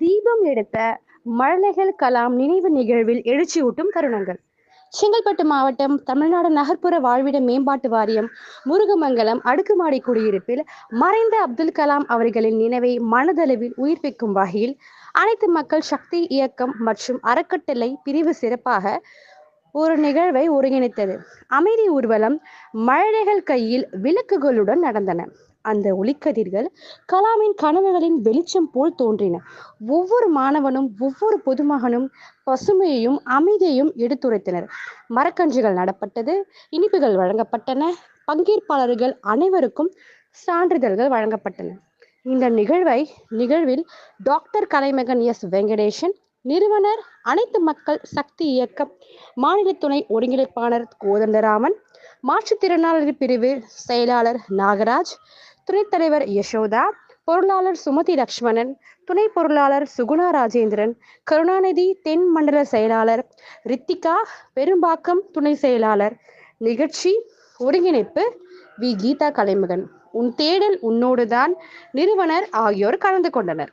தீபம் எடுத்த மழலைகள் கலாம் நினைவு நிகழ்வில் எழுச்சியூட்டும் தருணங்கள். செங்கல்பட்டு மாவட்டம் தமிழ்நாடு நகர்ப்புற வாழ்விட மேம்பாட்டு வாரியம் முருகமங்கலம் அடுக்குமாடி குடியிருப்பில் மறைந்த அப்துல் கலாம் அவர்களின் நினைவை மனதளவில் உயிர்ப்பிக்கும் வகையில் அனைத்து மக்கள் சக்தி இயக்கம் மற்றும் அறக்கட்டளை பிரிவு சிறப்பாக ஒரு நிகழ்வை ஒருங்கிணைத்தது. அமைதி ஊர்வலம் மழலைகள் கையில் விளக்குகளுடன் நடந்தன. அந்த ஒளிக்கதிர்கள் கலாமின் கனவுகளின் வெளிச்சம் போல் தோன்றின. ஒவ்வொரு மாணவனும் ஒவ்வொரு பொதுமகனும் பசுமையையும் அமைதியையும் எடுத்துரைத்தனர். மரக்கன்றுகள் நடப்பட்டது இனிப்புகள் வழங்கப்பட்டன பங்கேற்பாளர்கள் அனைவருக்கும் சான்றிதழ்கள் வழங்கப்பட்டன. இந்த நிகழ்வை நிகழ்வில் டாக்டர் கலைமகன் எஸ் வெங்கடேசன் நிறுவனர் அனைத்து மக்கள் சக்தி இயக்கம் மாநில துணை ஒருங்கிணைப்பாளர் கோதண்டராமன் மாற்றுத்திறனாளர் பிரிவு செயலாளர் நாகராஜ் துணைத் தலைவர் யசோதா பொருளாளர் சுமதி லக்ஷ்மணன் துணை பொருளாளர் சுகுணா ராஜேந்திரன் கருணாநிதி தென் மண்டல செயலாளர் ரித்திகா பெரும்பாக்கம் துணை செயலாளர் நிகழ்ச்சி ஒருங்கிணைப்பு வி. கீதா கலைமகன். உன் தேடல் உன்னோடுதான். நிறுவனர் ஆகியோர் கலந்து கொண்டனர்.